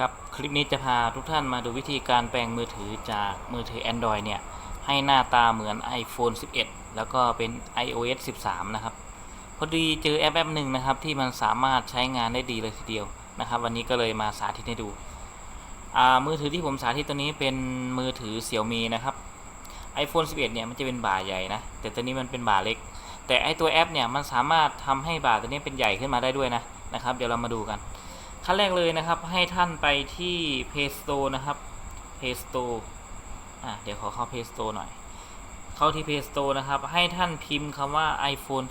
ครับ คลิปนี้จะพาทุกท่านมาดูวิธีการแปลงมือถือจากมือถือ Android เนี่ย ให้หน้าตาเหมือน iPhone 11 แล้วก็เป็น iOS 13 นะครับ พอดีเจอแอปแอปหนึ่งนะครับ ที่มันสามารถใช้งานได้ดีเลยทีเดียวนะครับ วันนี้ก็เลยมาสาธิตให้ดูอ่ามือถือที่ผมสาธิตตัวนี้เป็นมือถือ Xiaomi นะครับ iPhone 11 เนี่ยมันจะเป็นบ่าใหญ่นะ แต่ตัวนี้มันเป็นบ่าเล็ก แต่ไอตัวแอปเนี่ยมันสามารถทำให้บ่าตัวนี้เป็นใหญ่ขึ้นมาได้ด้วยนะนะครับ เดี๋ยวเรามาดูกัน ขั้นแรกเลยนะครับ ให้ท่านไปที่ Play Store นะครับ Play Store อะเดี๋ยวขอเข้า Play Store หน่อย เข้าที่ Play Store นะครับ ให้ท่านพิมพ์คำว่า iPhone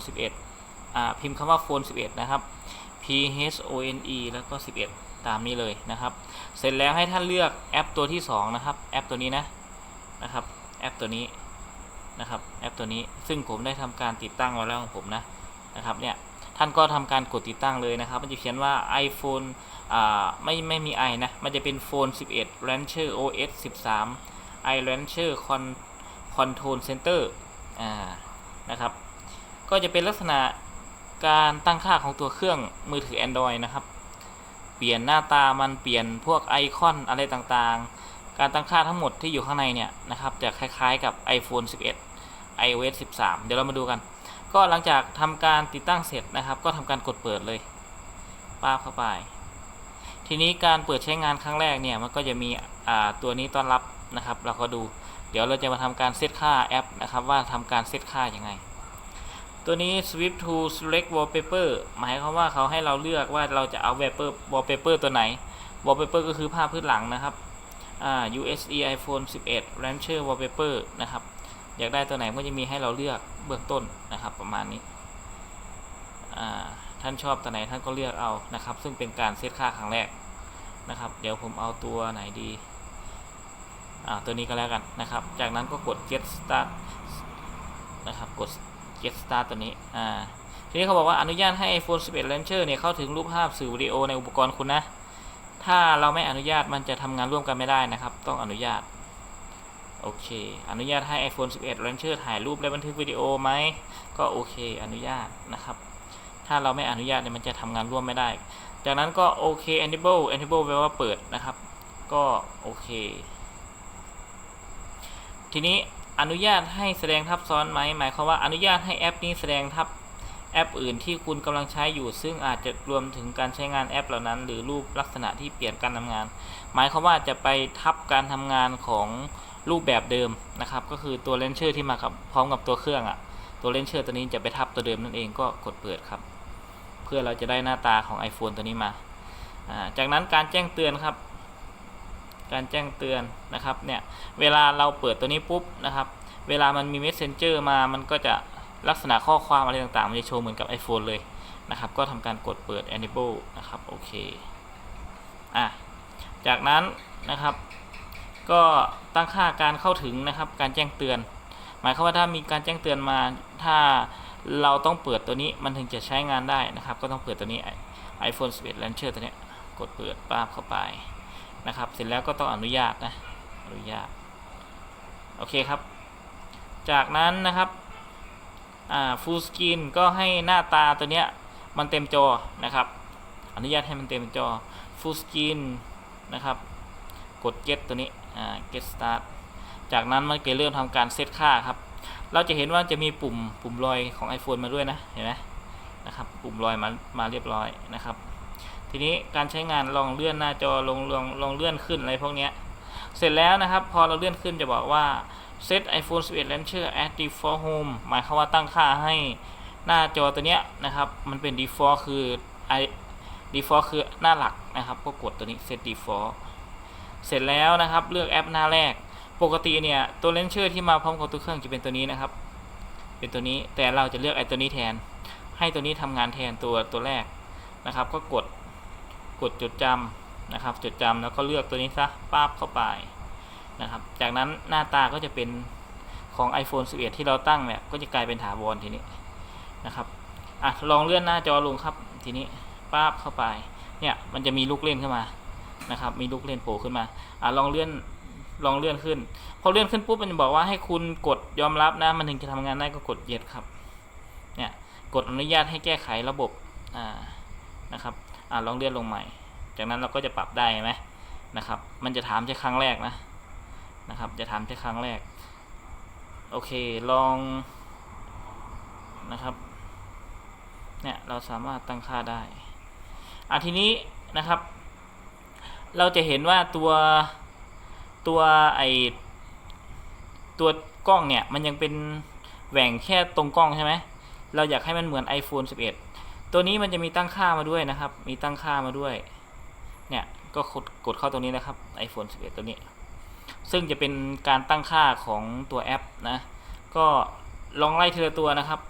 11 อ่า พิมพ์คำว่า Phone 11 นะครับ P H O N E แล้วก็ 11 ตามนี้เลยนะครับ เสร็จแล้วให้ท่านเลือกแอปตัวที่ 2 นะครับ แอปตัวนี้นะ นะครับ แอปตัวนี้ นะครับ แอปตัวนี้ ซึ่งผมได้ทำการติดตั้งไว้แล้วของผมนะ นะครับ เนี่ย ท่านก็ทำการกดติดตั้งเลยนะครับ มันจะเขียนว่า iPhone อ่าไม่ไม่มี i นะ มันจะเป็น Phone 11 Launcher OS 13 i Launcher Con Control Center อ่านะครับ ก็จะเป็นลักษณะการตั้งค่าของตัวเครื่องมือถือ Android นะครับ เปลี่ยนหน้าตามันเปลี่ยนพวกไอคอนอะไรต่างๆ การตั้งค่าทั้งหมดที่อยู่ข้างในเนี่ยนะครับ จะคล้ายๆกับ iPhone 11 iOS 13 เดี๋ยวเรามาดูกัน ก็หลังจากทำการติดตั้งเสร็จนะครับ ก็ทำการกดเปิดเลยป้าบเข้าไป ทีนี้การเปิดใช้งานครั้งแรกเนี่ยมันก็จะมีตัวนี้ต้อนรับนะครับ เราก็ดู เดี๋ยวเราจะมาทำการเซตค่าแอปนะครับว่าทำการเซตค่ายังไง ตัวนี้ swift to select wallpaper หมายความว่าเขาให้เราเลือกว่าเราจะเอา wallpaper wallpaper ตัวไหน wallpaper ก็คือภาพพื้นหลังนะครับ USB iPhone 11 Launcher wallpaper นะครับ อยากได้ตัวไหนก็จะมีให้เราเลือกเบื้องต้นนะครับประมาณนี้ท่านชอบตัวไหนท่านก็เลือกเอานะครับ ซึ่งเป็นการเซตค่าครั้งแรกนะครับ เดี๋ยวผมเอาตัวไหนดีตัวนี้ก็แล้วกันนะครับ จากนั้นก็กด get start นะครับกด get start ตัวนี้ทีนี้เขาบอกว่าอนุญาตให้ iPhone 11 Launcher เนี่ยเข้าถึงรูปภาพสื่อวิดีโอในอุปกรณ์คุณนะถ้าเราไม่อนุญาตมันจะทำงานร่วมกันไม่ได้นะครับ ต้องอนุญาต โอเค อนุญาตให้ iPhone 11 Launcher ถ่ายรูปและบันทึกวิดีโอไหม ก็โอเค อนุญาตนะครับ ถ้าเราไม่อนุญาตเนี่ยมันจะทำงานร่วมไม่ได้ จากนั้นก็โอเค enable enable แปลว่าเปิดนะครับ ก็โอเค ทีนี้อนุญาตให้แสดงทับซ้อนไหม หมายความว่าอนุญาตให้แอปนี้แสดงทับแอปอื่นที่คุณกำลังใช้อยู่ ซึ่งอาจจะรวมถึงการใช้งานแอปเหล่านั้น หรือรูปลักษณะที่เปลี่ยนการทำงาน หมายความว่าจะไปทับการทำงานของ รูปแบบเดิมนะครับ ก็คือตัวเลนเชอร์ที่มากับพร้อมกับตัวเครื่องอะ่ะ ตัวเลนเชอร์ตัวนี้จะไปทับตัวเดิมนั่นเองก็กดเปิดครับ เพื่อเราจะได้หน้าตาของ iPhone ตัวนี้มา จากนั้นการแจ้งเตือนครับ การแจ้งเตือนนะครับเนี่ยเวลาเราเปิดตัวนี้ปุ๊บนะครับ เวลามันมี Messenger มามันก็จะลักษณะข้อความอะไรต่างๆ มันจะโชว์เหมือนกับ iPhone เลยนะครับ ก็ทำการกดเปิด enable นะครับ โอเค อะ จากนั้นนะครับ ก็ ตั้งค่าการเข้าถึงนะครับ การแจ้งเตือน หมายความว่าถ้ามีการแจ้งเตือนมา ถ้าเราต้องเปิดตัวนี้มันถึงจะใช้งานได้นะครับ ก็ต้องเปิดตัวนี้ iPhone 11 Launcher ตัวนี้กดเปิดป้าบเข้าไปนะครับ เสร็จแล้วก็ต้องอนุญาตนะอนุญาตโอเคครับ จากนั้นนะครับอ่า full screen ก็ให้หน้าตาตัวเนี้ยมันเต็มจอนะครับ อนุญาตให้มันเต็มจอ full screen นะครับ กด get ตัวนี้ get start จากนั้นมันจะเริ่มทำการเซตค่าครับ เราจะเห็นว่าจะมีปุ่มปุ่มรอยของ iPhone มาด้วยนะ เห็นไหมนะครับ ปุ่มรอยมามาเรียบร้อยนะครับ ทีนี้การใช้งานลองเลื่อนหน้าจอลงลองลองเลื่อนขึ้นอะไรพวกนี้ เสร็จแล้วนะครับ พอเราเลื่อนขึ้นจะบอกว่า set iPhone 11 Launcher at default home หมายความว่าตั้งค่าให้หน้าจอตัวเนี้ยนะครับ มันเป็น default คือ i default คือหน้าหลักนะครับ ก็กดตัวนี้ set default เสร็จแล้วนะครับเลือกแอปหน้าแรก ปกติเนี่ยตัวเลนเชอร์ที่มาพร้อมกับตัวเครื่องจะเป็นตัวนี้นะครับ เป็นตัวนี้แต่เราจะเลือกไอ้ตัวนี้แทน ให้ตัวนี้ทำงานแทนตัวตัวแรกนะครับ ก็กดกดจดจำนะครับจดจำแล้วก็เลือกตัวนี้ซะป้าบเข้าไปนะครับ จากนั้นหน้าตาก็จะเป็นของ iPhone 11 ที่เราตั้งเนี่ยก็จะกลายเป็นถาวรทีนี้นะครับอะลองเลื่อนหน้าจอลงครับทีนี้ป้าบเข้าไปเนี่ยมันจะมีลูกเล่นขึ้นมา นะครับ มีลูกเล่นโผล่ขึ้นมาอะลองเลื่อนลองเลื่อนขึ้น พอเลื่อนขึ้นปุ๊บมันจะบอกว่าให้คุณกดยอมรับนะ มันถึงจะทำงานได้ก็กด yes ครับ เนี่ยกดอนุญาตให้แก้ไขระบบอ่านะครับอ่าลองเลื่อนลงใหม่ จากนั้นเราก็จะปรับได้ไหมนะครับ มันจะถามแค่ครั้งแรกนะนะครับ จะถามแค่ครั้งแรก โอเคลองนะครับ เนี่ยเราสามารถตั้งค่าได้อะทีนี้นะครับ เราจะเห็นว่าตัวตัวไอตัวกล้องเนี่ยมันยังเป็นแหว่งแค่ตรงกล้องใช่ไหมเราอยากให้มันเหมือน iPhone 11 ตัวนี้มันจะมีตั้งค่ามาด้วยนะครับ มีตั้งค่ามาด้วย เนี่ยก็กดกดเข้าตรงนี้นะครับ iPhone 11 ตัวนี้ ซึ่งจะเป็นการตั้งค่าของตัวแอปนะ ก็ลองไล่ทีละตัวนะครับ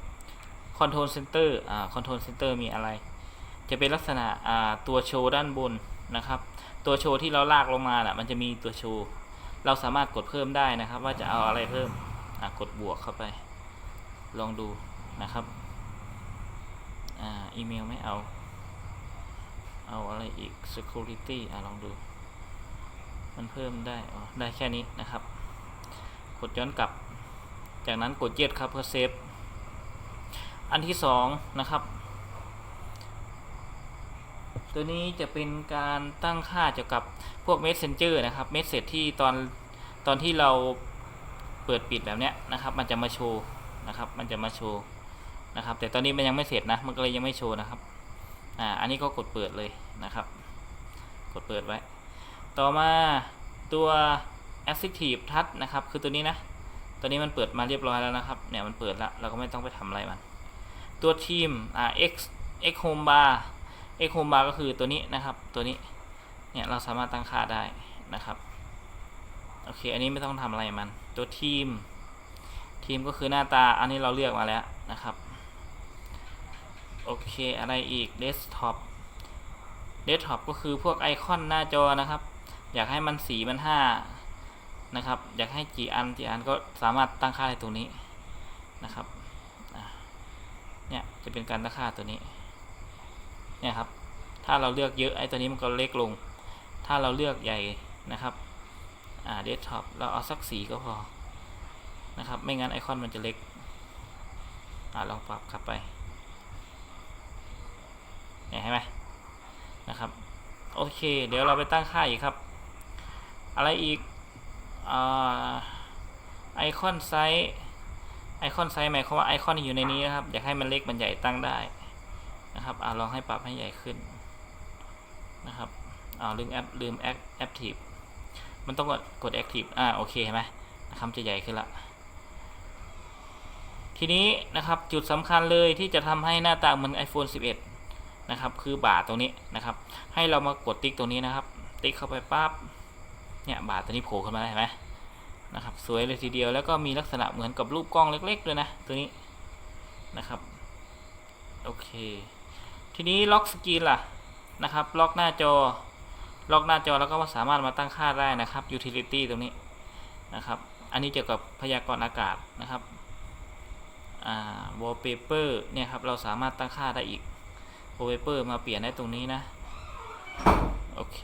Control Center อ่า Control Center มีอะไร จะเป็นลักษณะอ่าตัวโชว์ด้านบน นะครับ ตัวโชว์ที่เราลากลงมาน่ะมันจะมีตัวโชว์เราสามารถกดเพิ่มได้นะครับ ว่าจะเอาอะไรเพิ่มอ่ากดบวกเข้าไป ลองดูนะครับอ่าอีเมลไม่เอา เอาอะไรอีก security อ่าลองดู มันเพิ่มได้อ๋อได้แค่นี้นะครับ กดย้อนกลับ จากนั้นกดเย็ดครับเพื่อเซฟอันที่สองนะครับ ตัวนี้จะเป็นการตั้งค่าเกี่ยวกับพวก Messenger นะครับเมสเซจที่ตอนตอนที่เราเปิดปิดแบบเนี้ยนะครับ มันจะมาโชว์นะครับ มันจะมาโชว์นะครับ แต่ตอนนี้มันยังไม่เสร็จนะ มันก็เลยยังไม่โชว์นะครับ อ่า อันนี้ก็กดเปิดเลยนะครับ กดเปิดไว้ ต่อมาตัว Active Touch นะครับ คือตัวนี้นะ ตัวนี้มันเปิดมาเรียบร้อยแล้วนะครับ เนี่ยมันเปิดแล้ว เราก็ไม่ต้องไปทำอะไรมัน ตัวทีมอ่า X X Home Bar X Home Bar ก็คือตัวนี้นะครับ ตัวนี้ เนี่ยเราสามารถตั้งค่าได้นะครับ โอเค อันนี้ไม่ต้องทำอะไรมัน ตัวทีม ทีมก็คือหน้าตา อันนี้เราเลือกมาแล้วนะครับ โอเค อะไรอีก Desktop Desktop ก็คือพวกไอคอนหน้าจอนะครับ อยากให้มันสีมันห้านะครับ อยากให้กี่อันกี่อันก็สามารถตั้งค่าในตรงนี้นะครับเนี่ยจะเป็นการตั้งค่าตัวนี้ เนี่ยครับ ถ้าเราเลือกเยอะไอ้ตัวนี้มันก็เล็กลง ถ้าเราเลือกใหญ่นะครับอ่าเดสก์ท็อปเราเอาสักสีก็พอนะครับ ไม่งั้นไอคอนมันจะเล็กอ่าลองปรับขับไปเนี่ยเห็นไหมนะครับ โอเค เดี๋ยวเราไปตั้งค่าอีกครับ อะไรอีกอาไอคอนไซส์ไอคอนไซส์หมายความว่าไอคอนที่อยู่ในนี้นะครับ อยากให้มันเล็กมันใหญ่ตั้งได้ นะครับอ่าลองให้ปรับให้ใหญ่ขึ้นนะครับอ่าลืมแอปลืมแอคแอคทีฟมันต้องกดกดแอคทีฟอ่าโอเคเห็นไหมนะครับจะใหญ่ขึ้นละทีนี้นะครับจุดสำคัญเลยที่จะทำให้หน้าตาเหมือน iPhone 11 นะครับ คือบาตรงนี้นะครับ ให้เรามากดติ๊กตรงนี้นะครับ ติ๊กเข้าไปปั๊บเนี่ยบาตัวนี้โผล่ขึ้นมาเห็นไหมนะครับสวยเลยทีเดียวแล้วก็มีลักษณะเหมือนกับรูปกล้องเล็กๆด้วยนะตัวนี้นะครับ โอเค ทีนี้ล็อกสกรีนล่ะนะครับ ล็อกหน้าจอ ล็อกหน้าจอแล้วก็สามารถมาตั้งค่าได้นะครับ utility ตรงนี้นะครับ อันนี้เกี่ยวกับพยากรณ์อากาศนะครับ อ่า wallpaper เนี่ยครับ เราสามารถตั้งค่าได้อีก wallpaper มาเปลี่ยนได้ตรงนี้นะ โอเค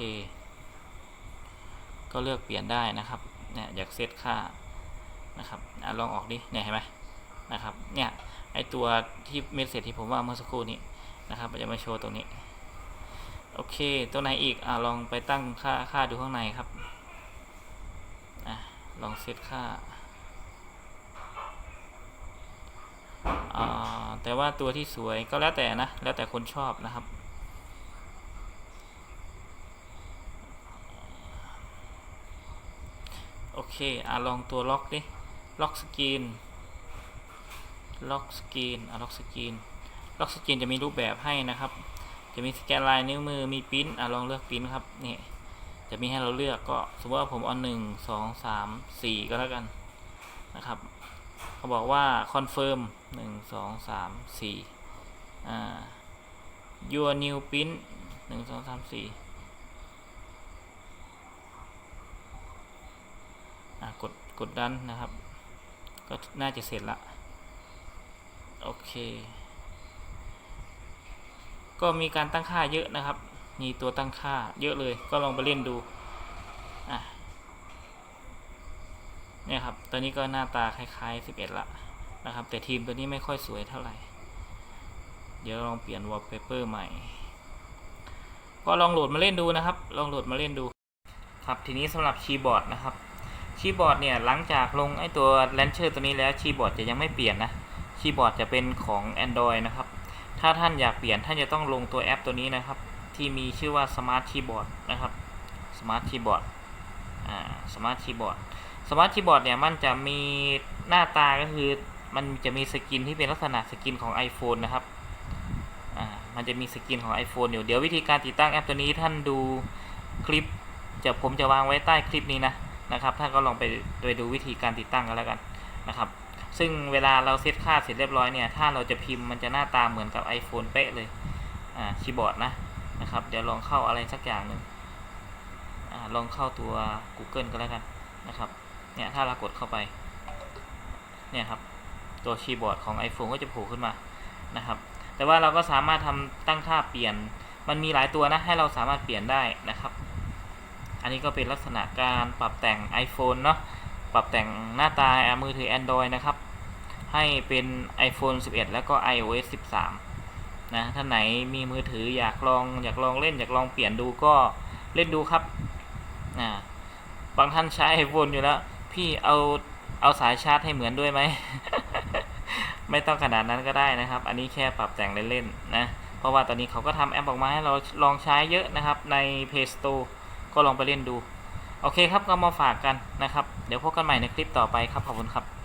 ก็เลือกเปลี่ยนได้นะครับ เนี่ยอยากเซตค่านะครับอลองออกดิ เนี่ยเห็นไหมนะครับ เนี่ย ไอตัวที่เมสเซจที่ผมว่าเมื่อสักครู่นี้ นะครับมันจะมาโชว์ตรงนี้ โอเค ตัวไหนอีกอ่าลองไปตั้งค่าค่าดูข้างในครับอะลองเซตค่าอ่าแต่ว่าตัวที่สวยก็แล้วแต่นะ แล้วแต่คนชอบนะครับโอเคอะลองตัวล็อกดิ ล็อกสกรีน ล็อกสกรีนอะล็อกสกรีน ล็อกสกรีนจะมีรูปแบบให้นะครับ จะมีสแกนลายนิ้วมือมีปิ้นอะลองเลือกปิ้นครับนี่จะมีให้เราเลือกก็สมมติว่าผมเอาหนึ่งสองสามสี่ก็แล้วกันนะครับเขาบอกว่าคอนเฟิร์มหนึ่งสองสามสี่อ่า your new pin หนึ่งสองสามสี่อ่ากดกดดันนะครับ ก็น่าจะเสร็จละ โอเค ก็มีการตั้งค่าเยอะนะครับ มีตัวตั้งค่าเยอะเลยก็ลองไปเล่นดูอะเนี่ยครับตัวนี้ก็หน้าตาคล้ายๆ 11 ละนะครับ แต่ทีมตัวนี้ไม่ค่อยสวยเท่าไหร่ เดี๋ยวลองเปลี่ยน wallpaper ใหม่ ก็ลองโหลดมาเล่นดูนะครับ ลองโหลดมาเล่นดู ครับทีนี้สำหรับคีย์บอร์ดนะครับคีย์บอร์ดเนี่ยหลังจากลงไอตัว Launcher ตัวนี้แล้วคีย์บอร์ดจะยังไม่เปลี่ยนนะคีย์บอร์ดจะเป็นของ Android นะครับ ถ้าท่านอยากเปลี่ยนท่านจะต้องลงตัวแอปตัวนี้นะครับ ที่มีชื่อว่า Smart Keyboard นะครับ Smart Keyboard อ่า Smart Keyboard Smart Keyboard เนี่ยมันจะมีหน้าตาก็คือมันจะมีสกินที่เป็นลักษณะสกินของ iPhone นะครับอ่ามันจะมีสกินของ iPhone อยู่เดี๋ยววิธีการติดตั้งแอปตัวนี้ท่านดูคลิปจะผมจะวางไว้ใต้คลิปนี้นะนะครับท่านก็ลองไปไปดูวิธีการติดตั้งกันแล้วกันนะครับ ซึ่งเวลาเราเซตค่าเสร็จเรียบร้อยเนี่ย ถ้าเราจะพิมพ์มันจะหน้าตาเหมือนกับ iPhone เป๊ะเลยอ่าคีย์บอร์ดนะนะครับ เดี๋ยวลองเข้าอะไรสักอย่างหนึ่งอ่าลองเข้าตัว Google ก็แล้วกันนะครับ เนี่ยถ้าเรากดเข้าไป เนี่ยครับ ตัวคีย์บอร์ดของ iPhone ก็จะโผล่ขึ้นมานะครับ แต่ว่าเราก็สามารถทำตั้งค่าเปลี่ยน มันมีหลายตัวนะ ให้เราสามารถเปลี่ยนได้นะครับ อันนี้ก็เป็นลักษณะการปรับแต่ง iPhone เนาะ ปรับแต่งหน้าตามือถือ Android นะครับ ให้เป็น iPhone 11 แล้วก็ iOS 13 นะท่านไหนมีมือถืออยากลองอยากลองเล่นอยากลองเปลี่ยนดูก็เล่นดูครับนะบางท่านใช้ iPhone อยู่แล้ว พี่เอาเอาสายชาร์จให้เหมือนด้วยไหม ไม่ต้องขนาดนั้นก็ได้นะครับ อันนี้แค่ปรับแต่งเล่นๆนะ เพราะว่าตอนนี้เขาก็ทำแอปออกมาให้เราลองใช้เยอะนะครับใน Play Store ก็ลองไปเล่นดู โอเคครับก็มาฝากกันนะครับ เดี๋ยวพบกันใหม่ในคลิปต่อไปครับ ขอบคุณครับ